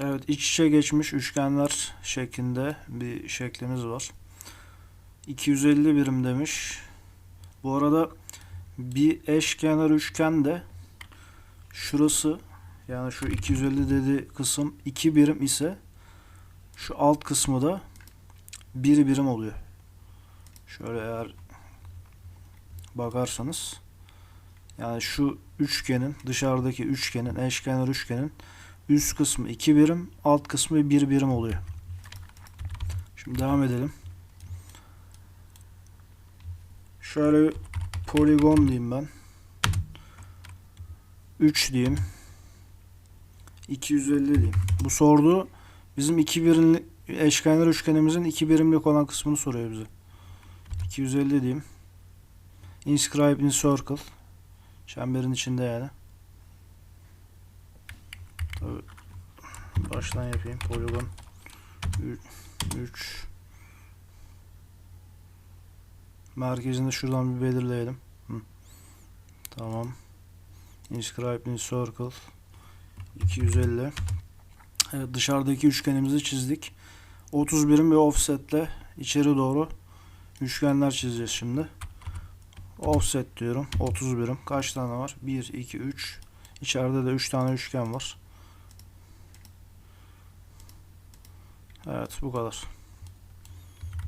Evet iç içe geçmiş üçgenler şeklinde bir şeklimiz var. 250 birim demiş. Bu arada bir eşkenar üçgen de şurası yani şu 250 dedi kısım 2 birim ise şu alt kısmı da 1 birim oluyor. Şöyle eğer bakarsanız yani şu üçgenin dışarıdaki üçgenin eşkenar üçgenin üst kısmı 2 birim alt kısmı 1 birim oluyor. Şimdi devam edelim. Şöyle bir poligon diyeyim ben. 3 diyeyim. 250 diyeyim. Bu sorduğu bizim 2 birimlik eşkenar üçgenimizin 2 birimlik olan kısmını soruyor bize. 250 diyeyim. Inscribe in circle. Çemberin içinde yani. Tabii baştan yapayım. Poligon 3 Merkezini şuradan bir belirleyelim. Hı. Tamam. Inscribe in circle 250 Evet dışarıdaki üçgenimizi çizdik. 30 birim bir offsetle içeri doğru üçgenler çizeceğiz şimdi. Offset diyorum. 30 birim. Kaç tane var? 1, 2, 3. İçeride de 3 tane üçgen var. Evet bu kadar.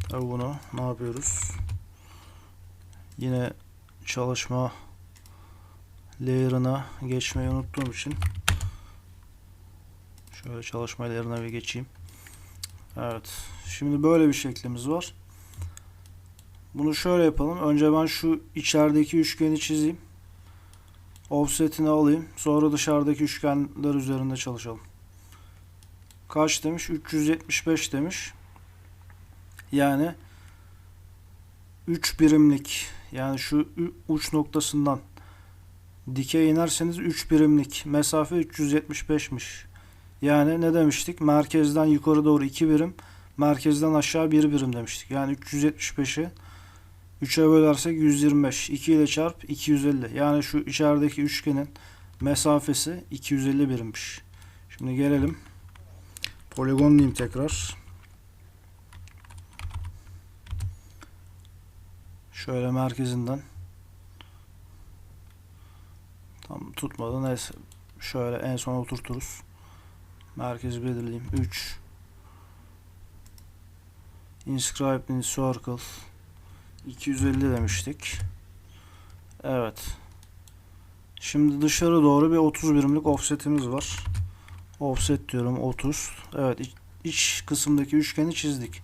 Tabi bunu ne yapıyoruz? Yine çalışma layer'ına geçmeyi unuttuğum için şöyle çalışma layer'ına bir geçeyim. Evet. Şimdi böyle bir şeklimiz var. Bunu şöyle yapalım. Önce ben şu içerideki üçgeni çizeyim. Offset'ini alayım. Sonra dışarıdaki üçgenler üzerinde çalışalım. Kaç demiş? 375 demiş. Yani 3 birimlik yani şu uç noktasından dikey inerseniz 3 birimlik mesafe 375'miş. Yani ne demiştik? Merkezden yukarı doğru 2 birim, merkezden aşağı 1 birim demiştik. Yani 375'i 3'e bölersek 125. 2 ile çarp 250. Yani şu içerideki üçgenin mesafesi 250 birimmiş. Şimdi gelelim. Poligon diyeyim tekrar. Şöyle merkezinden. Tam tutmadı. Neyse. Şöyle en son oturturuz. Merkezi belirleyeyim. 3 Inscribe in circle 250 demiştik. Evet. Şimdi dışarı doğru bir 30 birimlik offsetimiz var. Offset diyorum 30. Evet iç, iç kısımdaki üçgeni çizdik.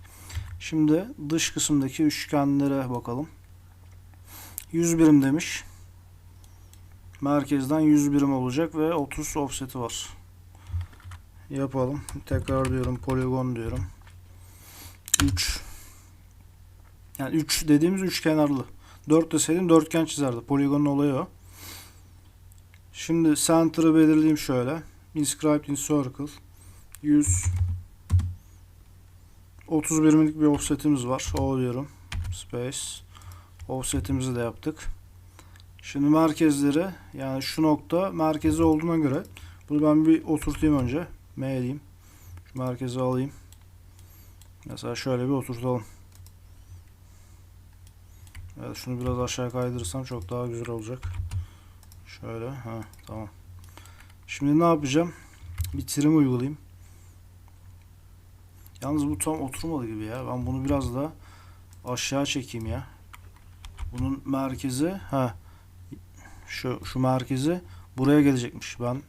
Şimdi dış kısımdaki üçgenlere bakalım. 100 birim demiş. Merkezden 100 birim olacak ve 30 offseti var. Yapalım. Tekrar diyorum poligon diyorum. 3 yani 3 dediğimiz üç kenarlı. 4 deseydim dörtgen çizerdi. Poligonun olayı o. Şimdi center'ı belirleyeyim şöyle. Inscribed in circle 100 30 birimlik bir offsetimiz var. O diyorum. Space. Offsetimizi de yaptık. Şimdi merkezleri yani şu nokta merkezi olduğuna göre bunu ben bir oturtayım önce. M diyeyim. Şu merkezi alayım. Mesela şöyle bir oturtalım. Evet şunu biraz aşağı kaydırırsam çok daha güzel olacak. Şöyle. Ha tamam. Şimdi ne yapacağım? Bir trim uygulayayım. Yalnız bu tam oturmadı gibi ya. Ben bunu biraz daha aşağı çekeyim ya. Bunun merkezi ha şu şu merkezi buraya gelecekmiş. Ben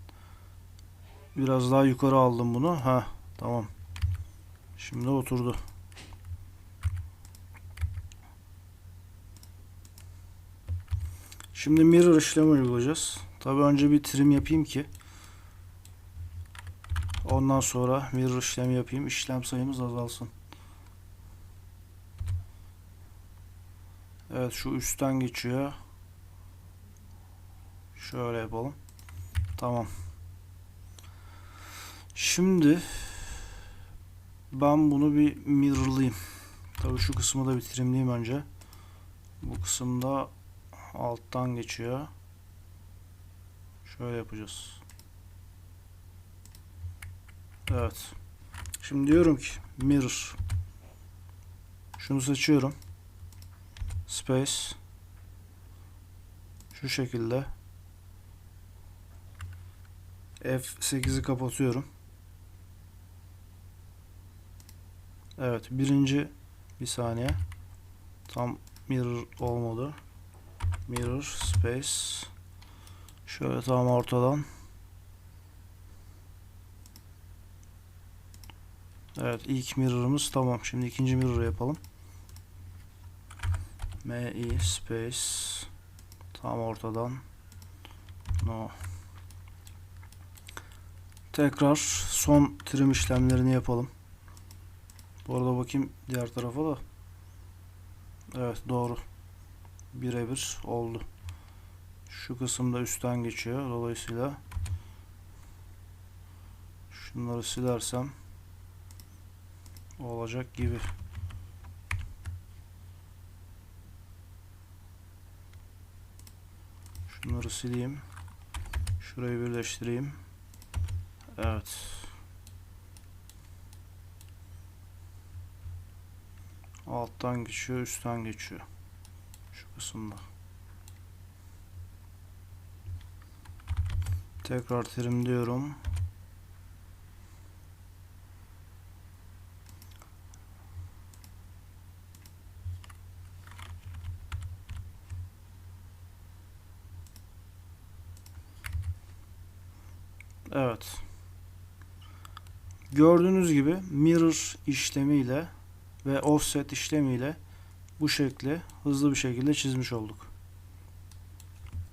biraz daha yukarı aldım bunu. Ha tamam. Şimdi oturdu. Şimdi mirror işlemi uygulayacağız. Tabi önce bir trim yapayım ki ondan sonra mirror işlemi yapayım. İşlem sayımız azalsın. Evet şu üstten geçiyor. Şöyle yapalım. Tamam. Şimdi ben bunu bir mirrorlayayım. Tabii şu kısmı da bir trimleyeyim önce. Bu kısımda alttan geçiyor. Şöyle yapacağız. Evet. Şimdi diyorum ki mirror. Şunu seçiyorum. Space. Şu şekilde. F8'i kapatıyorum. Evet. Birinci bir saniye. Tam mirror olmadı. Mirror space. Şöyle tam ortadan. Evet ilk mirror'ımız tamam. Şimdi ikinci mirror yapalım. MI space tam ortadan. No. Tekrar son trim işlemlerini yapalım. Bu arada bakayım diğer tarafa da. Evet doğru. Birebir oldu. Şu kısımda üstten geçiyor. Dolayısıyla şunları silersem olacak gibi. Şunları sileyim. Şurayı birleştireyim. Evet. Alttan geçiyor, üstten geçiyor. Şu kısımda. Tekrar trim diyorum. Evet. Gördüğünüz gibi mirror işlemiyle ve offset işlemiyle bu şekli hızlı bir şekilde çizmiş olduk.